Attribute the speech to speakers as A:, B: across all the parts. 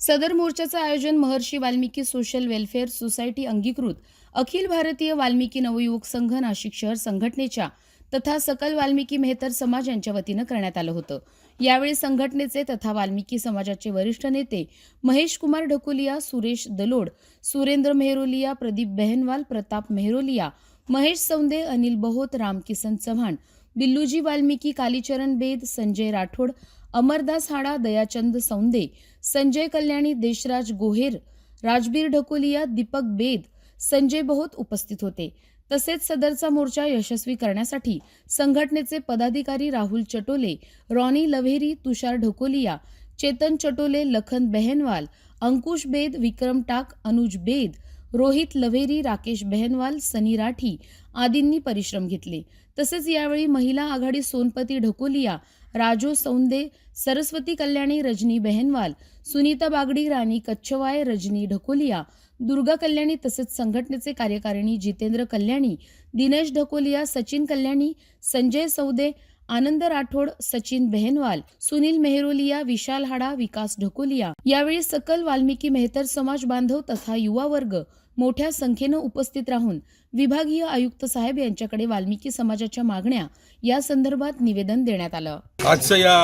A: सदर मोर्चाचं आयोजन Maharshi Valmiki social welfare society अंगीकृत. अखिल भारतीय वाल्मिकी नवयुवक संघ नाशिक शहर संघटनेच्या तथा सकल वाल्मिकी मेहतर समाज यांच्या वतीनं करण्यात आलं होतं. यावेळी संघटनेचे तथा वाल्मिकी समाजाचे वरिष्ठ नेते महेश कुमार ढकुलिया सुरेश दलोड सुरेंद्र मेहरोलिया प्रदीप बेहनवाल प्रताप मेहरोलिया महेश सौंदे अनिल बहोत रामकिसन चव्हाण बिल्लूजी वाल्मिकी कालीचरण बेद संजय राठोड अमरदास हाडा दयाचंद सौंदे संजय कल्याणी देशराज गोहेर राजबीर ढकोलिया दीपक बेद संजय बहोत उपस्थित होते. तसेच सदरचा मोर्चा यशस्वी करण्यासाठी संघटनेचे पदाधिकारी राहुल चटोले रॉनी लव्हेरी तुषार ढकोलिया चेतन चटोले लखन बेहनवाल अंकुश बेद विक्रम टाक अनुज बेद रोहित लव्हेरी राकेश बेहनवाल सनी राठी आदींनी परिश्रम घेतले. तसेच यावेळी महिला आघाडी सोनपती ढकोलिया राजो सौंदे सरस्वती कल्याणी रजनी बेहनवाल सुनीता बागडी राणी कच्छवाय रजनी ढकोलिया दुर्गा कल्याणी तसेच संघटनेचे कार्यकारिणी जितेंद्र कल्याणी दिनेश ढकोलिया सचिन कल्याणी संजय सौदे आनंद राठोड सचिन बेहनवाल सुनील मेहरोलिया विशाल हाडा विकास ढकोलिया. यावेळी सकल वाल्मिकी मेहतर समाज बांधव तथा युवा वर्ग मोठ्या संख्येनं उपस्थित राहून विभागीय आयुक्त साहेब यांच्याकडे वाल्मिकी समाजाच्या मागण्या या संदर्भात निवेदन देण्यात आलं.
B: आजच्या या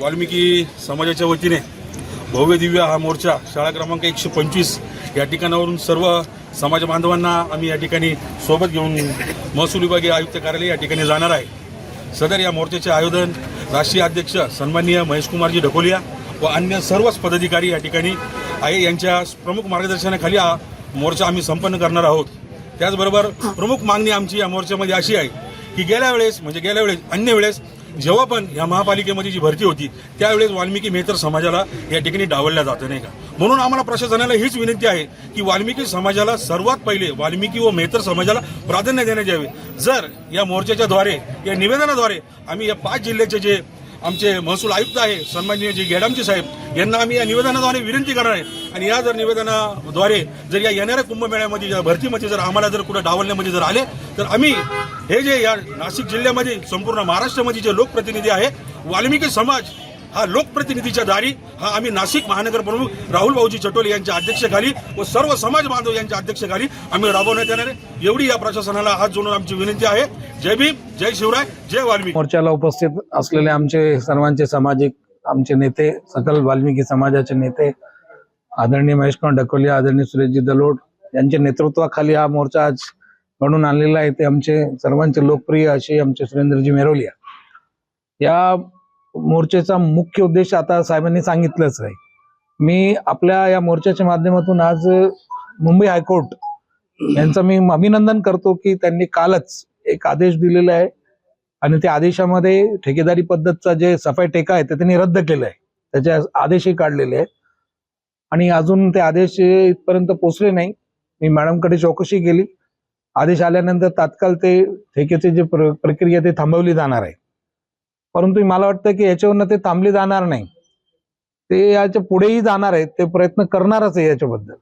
B: वाल्मिकी समाजाच्या वतीने भव्य दिव्य हा मोर्चा शाळा क्रमांक एकशे पंचवीस या ठिकाणावरून सर्व समाज बांधवांना आम्ही या ठिकाणी सोबत घेऊन महसूल विभागीय आयुक्त कार्यालय या ठिकाणी जाणार आहे. सदर या मोर्चाचे आयोजन राष्ट्रीय अध्यक्ष सन्माननीय महेशकुमारजी ढकोलिया व अन्य सर्वच पदाधिकारी या ठिकाणी आहे. यांच्या प्रमुख मार्गदर्शनाखाली हा मोर्चा आम्ही संपन्न करणार आहोत. त्याचबरोबर प्रमुख मागणी आमची या मोर्चामध्ये अशी आहे की गेल्या वेळेस म्हणजे गेल्या वेळेस अन्य वेळेस जेव्हा पण या महापालिकेमध्ये जी भरती होती त्यावेळेस वाल्मिकी मेहतर समाजाला या ठिकाणी डावलल्या जातं नाही का? म्हणून आम्हाला प्रशासनाला हीच विनंती आहे की वाल्मिकी समाजाला सर्वात पहिले वाल्मिकी व मेहतर समाजाला प्राधान्य देण्यात यावे. जर या मोर्चाच्या द्वारे या निवेदनाद्वारे आम्ही या पाच जिल्ह्याचे जे आमचे महसूल आयुक्त आहे सन्माननीय जी गेडामचे साहेब यांना आम्ही या निवेदनाद्वारे विनंती करणार आहे. आणि या जर निवेदनाद्वारे जर या येणाऱ्या कुंभमेळ्यामध्ये जर भरतीमध्ये जर आम्हाला जर कुठं डावलण्यामध्ये जर आले तर आम्ही हे जे या नाशिक जिल्ह्यामध्ये संपूर्ण महाराष्ट्रामध्ये जे लोकप्रतिनिधी आहे वाल्मिकी समाज हा लोकप्रतिनिधीच्या दारी हा आम्ही नाशिक महानगर प्रमुख राहुल भाऊजी चटोले यांच्या अध्यक्षतेखाली व सर्व समाज बांधव यांच्या अध्यक्षतेखाली आम्ही राबवण्यात येणार आहे. एवढी या प्रशासनाला हात जोडून आमची विनंती आहे. जय भीम जय शिवराय जय वाल्मिकी.
C: मोर्चाला उपस्थित असलेले आमचे सर्वांचे सामाजिक आमचे नेते सकल वाल्मिकी समाजाचे नेते आदरणीय महेशकुमार कुमार आदरणीय सुरेशजी दलोड यांच्या नेतृत्वाखाली हा मोर्चा आज घडून आणलेला आहे. ते आमचे सर्वांचे लोकप्रिय असे आमचे सुरेंद्रजी मेरोलिया. या मोर्चेचा मुख्य उद्देश आता साहेबांनी सांगितलंच आहे. मी आपल्या या मोर्चाच्या माध्यमातून आज मुंबई हायकोर्ट यांचं मी अभिनंदन करतो की त्यांनी कालच एक आदेश दिलेला आहे आणि त्या आदेशामध्ये ठेकेदारी पद्धतचा जे सफाई टेका आहे ते त्यांनी रद्द केलं आहे. त्याचे आदेशही काढलेले आहेत. आणि अजून ते आदेश इथपर्यंत पोहोचले नाही. मी मॅडमकडे चौकशी केली. आदेश आल्यानंतर तात्काळ ते ठेकेची जी प्र- प्रक्रिया ते थांबवली जाणार आहे. परंतु मला वाटतं की याच्यावरनं ते थांबले जाणार नाही. ते याच्या पुढेही जाणार आहेत ते प्रयत्न करणारच आहे याच्याबद्दल.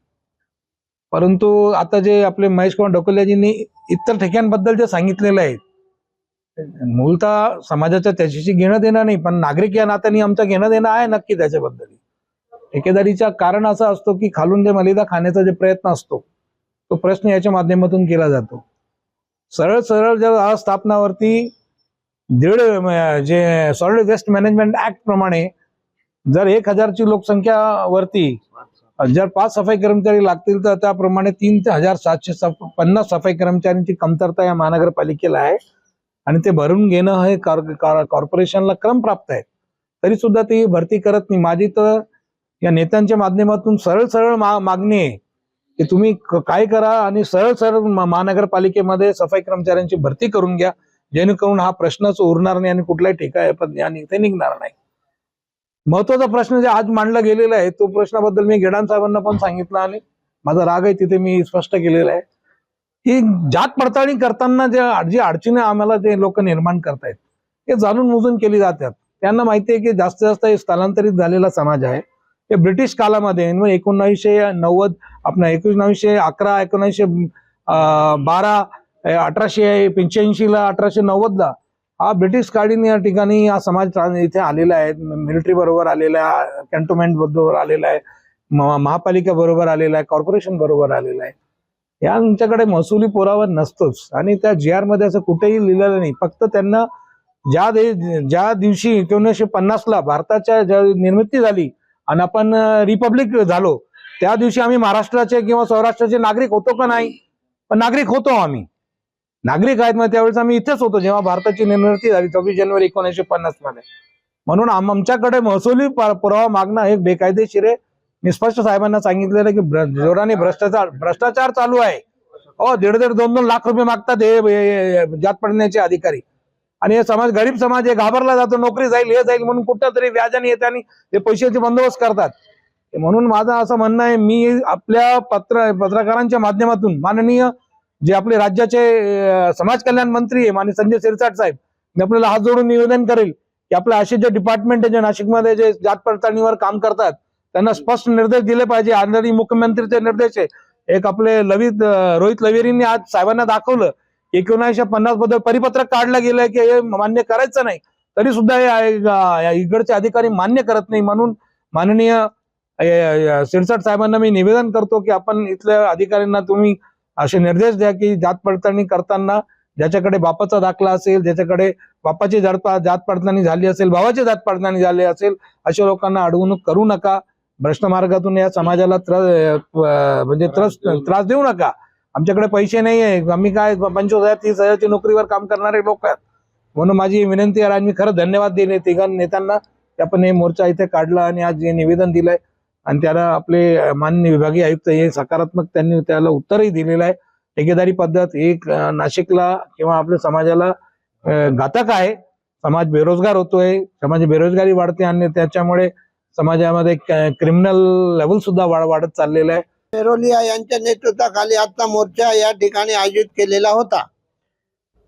C: परंतु आता जे आपले महेश कुमार ढोकलेजींनी इतर ठेक्यांबद्दल जे सांगितलेलं आहे मूलतः समाजाच्या त्याच्याशी घेणं देणं नाही पण नागरिक या नात्याने आमचं घेणं देणं आहे नक्की त्याच्याबद्दल. ठेकेदारीचा कारण असं असतो की खालून जे मलिदा खाण्याचा जे प्रयत्न असतो तो प्रश्न याच्या माध्यमातून केला जातो. सरळ सरळ ज्या स्थापनावरती दीड जे सॉलिड वेस्ट मॅनेजमेंट ऍक्ट प्रमाणे जर एक हजारची लोकसंख्या वरती जर पाच सफाई कर्मचारी लागतील तर त्याप्रमाणे तीन ते हजार सातशे सफ पन्नास सफाई कर्मचाऱ्यांची कमतरता या महानगरपालिकेला आहे. आणि ते भरून घेणं हे कॉर्पोरेशनला क्रम प्राप्त आहे तरी सुद्धा ती भरती करत नाही. माझी तर या नेत्यांच्या माध्यमातून सरळ सरळ मा मागणी आहे की तुम्ही काय करा आणि सरळ सरळ महानगरपालिकेमध्ये सफाई कर्मचाऱ्यांची भरती करून घ्या. जेणेकरून हा प्रश्नच उरणार नाही आणि कुठलाही ठेका ज्ञान इथे निघणार नाही. महत्त्वाचा प्रश्न जे आज मांडला गेलेला आहे तो प्रश्नाबद्दल मी गेडान साहेबांना पण सांगितलं आणि माझा राग आहे तिथे मी स्पष्ट केलेला आहे. की जात पडताळणी करताना ज्या जी अडचणी आम्हाला जे लोक निर्माण करतायत ते जाणून मोजून केली जातात. त्यांना माहिती आहे की जास्तीत जास्त हे स्थलांतरित झालेला समाज आहे. हे ब्रिटिश कालामध्ये म्हणजे एकोणावीसशे नव्वद आपण एकोणावीसशे अकरा एकोणीसशे बारा अठराशे पंच्याऐंशीला अठराशे नव्वदला हा ब्रिटिश काळीन या ठिकाणी हा समाज इथे आलेला आहे. मिलिटरी बरोबर आलेला आहे कॅन्टोनमेंट बरोबर आलेला आहे महापालिका बरोबर आलेला आहे कॉर्पोरेशन बरोबर आलेला आहे. यांच्याकडे महसुली पुरावा नसतोच आणि त्या जी आरमध्ये असं कुठेही लिहिलेलं नाही. फक्त त्यांना ज्या दे ज्या दिवशी एकोणीसशे पन्नासला भारताच्या ज्या निर्मिती झाली आणि आपण रिपब्लिक झालो त्या दिवशी आम्ही महाराष्ट्राचे किंवा सौराष्ट्राचे नागरिक होतो का नाही? पण नागरिक होतो आम्ही. नागरिक आहेत मग त्यावेळेस आम्ही इथेच होतो जेव्हा भारताची निर्मिती झाली सव्वीस जानेवारी एकोणीसशे पन्नासमध्ये. म्हणून आमच्याकडे महसुली पुरावा मागणं हे बेकायदेशीर आहे. मी स्पष्ट साहेबांना सांगितलेलं की जोराने भ्रष्टाचार भ्रष्टाचार चालू आहे. हो दीड दीड दोन दोन लाख रुपये मागतात हे- हे जात पडण्याचे अधिकारी. आणि हे समाज गरीब समाज हे घाबरला जातो नोकरी जाईल हे जाईल म्हणून कुठं तरी व्याजाने येते आणि हे पैशाचे बंदोबस्त करतात. म्हणून माझं असं म्हणणं आहे मी आपल्या पत्र पत्रकारांच्या माध्यमातून माननीय जे आपले राज्याचे समाज कल्याण मंत्री आहे माने संजय सिरसाट साहेब मी आपल्याला हात जोडून निवेदन करेल की आपल्या असे जे डिपार्टमेंट आहे जे नाशिकमध्ये जे जात पडताळणीवर काम करतात त्यांना स्पष्ट निर्देश दिले पाहिजे. आदरणीय मुख्यमंत्रीचे निर्देश आहे. एक आपले लवित रोहित लवेरींनी आज साहेबांना दाखवलं एकोणीसशे पन्नासबद्दल परिपत्रक काढलं गेलंय की हे मान्य करायचं नाही. तरी सुद्धा हे इकडचे अधिकारी मान्य करत नाही म्हणून माननीय सिरसाट साहेबांना मी निवेदन करतो की आपण इथल्या अधिकाऱ्यांना तुम्ही असे निर्देश द्या की जात पडताळणी करताना ज्याच्याकडे बापाचा दाखला असेल ज्याच्याकडे बापाची जात जात पडताळणी झाली असेल भावाची जात पडताळणी झाली असेल अशा लोकांना अडवणूक करू नका. भ्रष्ट मार्गातून या समाजाला त्रास म्हणजे त्रास त्रास देऊ नका. आमच्याकडे पैसे नाही आहे आम्ही काय पंचवीस हजार तीस हजारची नोकरीवर काम करणारे लोक आहेत. म्हणून माझी विनंती आहे आणि मी खरं धन्यवाद दिले तिघां नेत्यांना की आपण हे मोर्चा इथे काढला आणि आज हे निवेदन दिलंय. आणि त्याला आपले माननीय विभागीय आयुक्त हे सकारात्मक त्यांनी त्याला उत्तरही दिलेलं आहे. ठेकेदारी पद्धत एक नाशिकला किंवा आपल्या समाजाला घातक आहे. समाज बेरोजगार होतोय. समाज बेरोजगारी वाढते आणि त्याच्यामुळे समाजामध्ये क्रिमिनल लेवल सुद्धा वाढ वाढत चाललेलं आहे.
D: पेरोलिया यांच्या नेतृत्वाखाली आजचा मोर्चा या ठिकाणी आयोजित केलेला होता.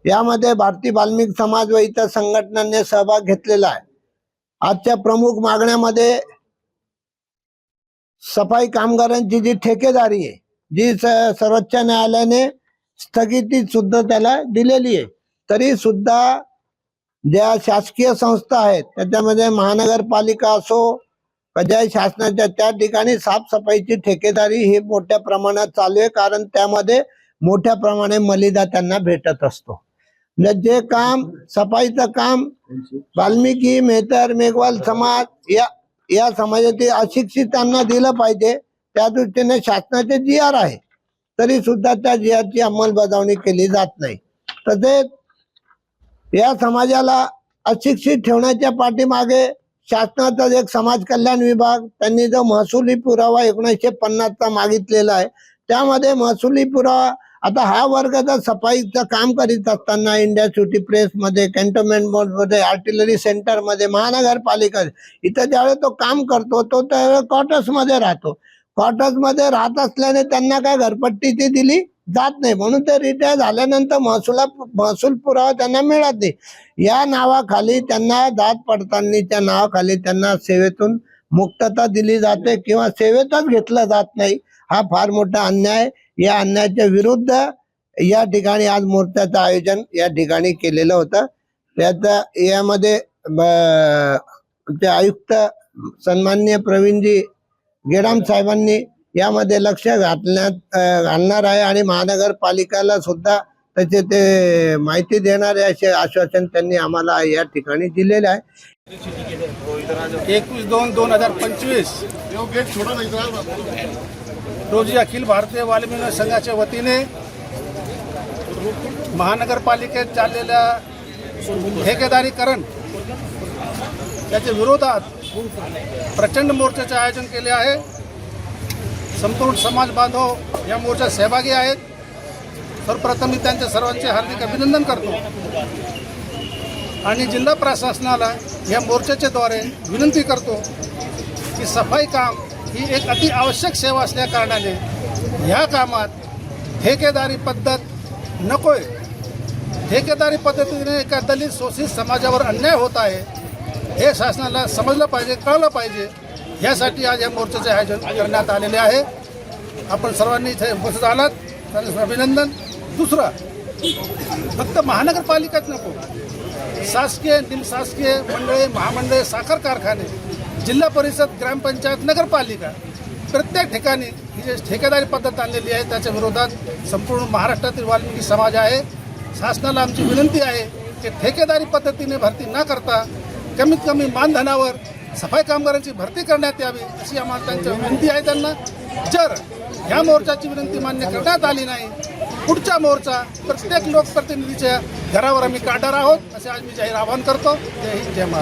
D: यामध्ये भारतीय बाल्मिक समाज व इतर संघटनांनी सहभाग घेतलेला आहे. आजच्या प्रमुख मागण्यामध्ये सफाई कामगारांची जी ठेकेदारी आहे जी स- सर्वोच्च न्यायालयाने स्थगिती सुद्धा त्याला दिलेली आहे. तरी सुद्धा ज्या शासकीय संस्था आहेत त्याच्यामध्ये महानगरपालिका असो ज्या शासनाच्या त्या ठिकाणी साफसफाईची ठेकेदारी ही मोठ्या प्रमाणात चालू आहे कारण त्यामध्ये मोठ्या प्रमाणे मलिदा त्यांना भेटत असतो. म्हणजे जे काम सफाईचं काम वाल्मिकी मेहतर मेघवाल समाज या या समाजातील अशिक्षितांना दिलं पाहिजे. त्या दृष्टीने शासनाचे जी आर आहे. तरी सुद्धा त्या जी आरची अंमलबजावणी केली जात नाही. तसेच या समाजाला अशिक्षित ठेवण्याच्या पाठीमागे शासनाचा एक समाज कल्याण विभाग त्यांनी जो महसुली पुरावा एकोणीसशे पन्नासचा मागितलेला आहे त्यामध्ये महसुली पुरावा आता हा वर्गाचा सफाईचं काम करीत असताना इंडिया सिटी प्रेसमध्ये कॅन्टोन्मेंट आर्टिलरी सेंटरमध्ये महानगरपालिका इथं ज्यावेळेस तो काम करतो तो त्यावेळेस क्वार्टर्समध्ये राहतो. क्वार्टर्समध्ये राहत असल्याने त्यांना काय घरपट्टी ती दिली जात नाही. म्हणून ते रिटायर झाल्यानंतर महसुला महसूल पुरावा त्यांना मिळत नाही. या नावाखाली त्यांना जात पडताळणीच्या नावाखाली त्यांना सेवेतून मुक्तता दिली जाते किंवा सेवेतच घेतलं जात नाही. हा फार मोठा अन्याय आहे. या अन्यायाच्या विरुद्ध या ठिकाणी आज मोर्चाचं आयोजन या ठिकाणी केलेलं होतं. त्याचा यामध्ये ते आयुक्त सन्माननीय प्रवीणजी गेडाम साहेबांनी यामध्ये लक्ष घातण्यात घालणार आहे आणि महानगरपालिकाला सुद्धा त्याचे ते माहिती देणारे असे आश्वासन त्यांनी आम्हाला या ठिकाणी दिलेले आहे.
E: एकवीस दोन दोन हजार पंचवीस. रोजी अखिल भारतीय वाल्मिकी संघाच्या वतीने महानगरपालिकेत चाललेल्या ठेकेदारीकरण त्याच्या विरोधात प्रचंड मोर्चाचे आयोजन केले आहे. संपूर्ण समाज बांधव या मोर्चात सहभागी आहेत. सर्वप्रथम मी त्यांच्या सर्वांचे हार्दिक अभिनंदन करतो. आणि जिल्हा प्रशासनाला या मोर्चाच्या द्वारे विनंती करतो की सफाई काम ही एक अति आवश्यक सेवा असल्याकारणाने ह्या कामात ठेकेदारी पद्धत नकोय. ठेकेदारी पद्धतीने एका दलित शोषित समाजावर अन्याय होत आहे हे शासनाला समजलं पाहिजे कळलं पाहिजे. यासाठी आज या मोर्चाचे आयोजन करण्यात आलेले आहे. आपण सर्वांनी इथे उपस्थित आलात. त्याचं अभिनंदन. दुसरं फक्त महानगरपालिकाच नको. शासकीय निमशासकीय मंडळे महामंडळे साखर कारखाने जिल्हा परिषद ग्रामपंचायत नगरपालिका प्रत्येक ठिकाणी ही जी ठेकेदारी पद्धत आणलेली आहे त्याच्या विरोधात संपूर्ण महाराष्ट्रातील वाल्मिकी समाज आहे. शासनाला आमची विनंती आहे की ठेकेदारी पद्धतीने भरती न करता कमीत कमी मानधनावर सफाई कामगारांची भरती करण्यात यावी अशी आम्हाला त्यांची विनंती आहे त्यांना. जर ह्या मोर्चाची विनंती मान्य करण्यात आली नाही पुढचा मोर्चा प्रत्येक लोकप्रतिनिधीच्या घरावर आम्ही काढणार आहोत असे आज मी जाहीर आवाहन करतो. जय हिंद जय महाराज